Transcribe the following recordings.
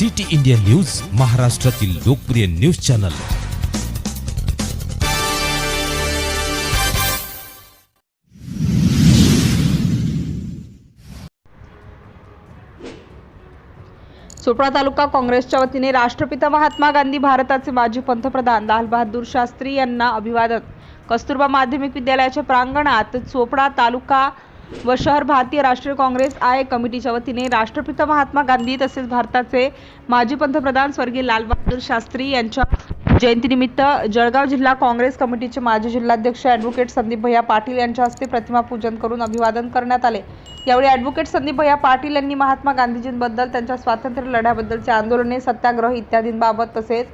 City India news महाराष्ट्रातील लोकप्रिय news channel. Chopra तालुका काँग्रेसच्या वतीने राष्ट्रपिता महात्मा गांधी भारताचे माजी पंतप्रधान लालबहादूर शास्त्री यांना अभिवादन. कस्तुरबा माध्यमिक विद्यालयाच्या प्रांगणात चोपडा तालुका व शहर भारतीय राष्ट्रीय काँग्रेस आय कमिटीच्या वतीने राष्ट्रपिता महात्मा गांधी तसेच भारताचे माजी पंतप्रधान स्वर्गीय लालबहादूर शास्त्री यांच्या जयंतीनिमित्त जळगाव जिल्हा काँग्रेस कमिटीचे माजी जिल्हाध्यक्ष ॲडव्होकेट संदीप भैया पाटील यांच्या हस्ते प्रतिमा पूजन करून अभिवादन करण्यात आले. यावेळी ॲडव्होकेट संदीप भैया पाटील यांनी महात्मा गांधीजींबद्दल त्यांच्या स्वातंत्र्य लढ्याबद्दलचे आंदोलने सत्याग्रह इत्यादींबाबत तसेच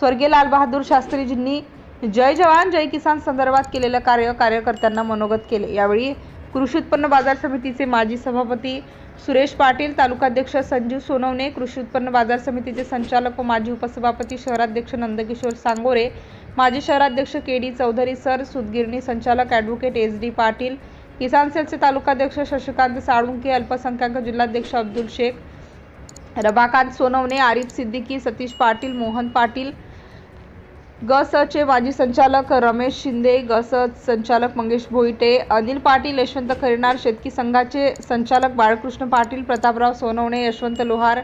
स्वर्गीय लालबहादूर शास्त्रीजींनी जय जवान जय किसान संदर्भात केलेलं कार्य कार्यकर्त्यांना मनोगत केले. यावेळी कृषी उत्पन्न बाजार समितीचे माजी सभापती सुरेश पाटील तालुकाध्यक्ष संजीव सोनवणे कृषी उत्पन्न बाजार समितीचे संचालक व माजी उपसभापती शहराध्यक्ष नंदकिशोर सांगोरे माजी शहराध्यक्ष के डी चौधरी सर सुदगिरणी संचालक ॲडव्होकेट एस डी पाटील किसान सेलचे तालुकाध्यक्ष शशिकांत साळुंके अल्पसंख्याक जिल्हाध्यक्ष अब्दुल शेख रबाकांत सोनवणे आरिफ सिद्दीकी सतीश पाटील मोहन पाटील ग माजी संचालक रमेश शिंदे ग स संचालक मंगेश भोईटे अनिल पाटील यशवंत खैरनार शेतकी संघाचे संचालक बाळकृष्ण पाटील प्रतापराव सोनवणे यशवंत लोहार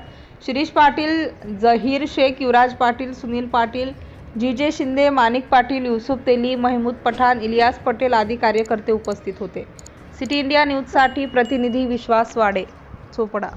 शिरीष पाटील जहीर शेख युवराज पाटील सुनील पाटील जी जे शिंदे माणिक पाटील युसुफ तेली महमूद पठाण इलियास पटेल आदी कार्यकर्ते उपस्थित होते. सिटी इंडिया न्यूजसाठी प्रतिनिधी विश्वास वाडे चोपडा.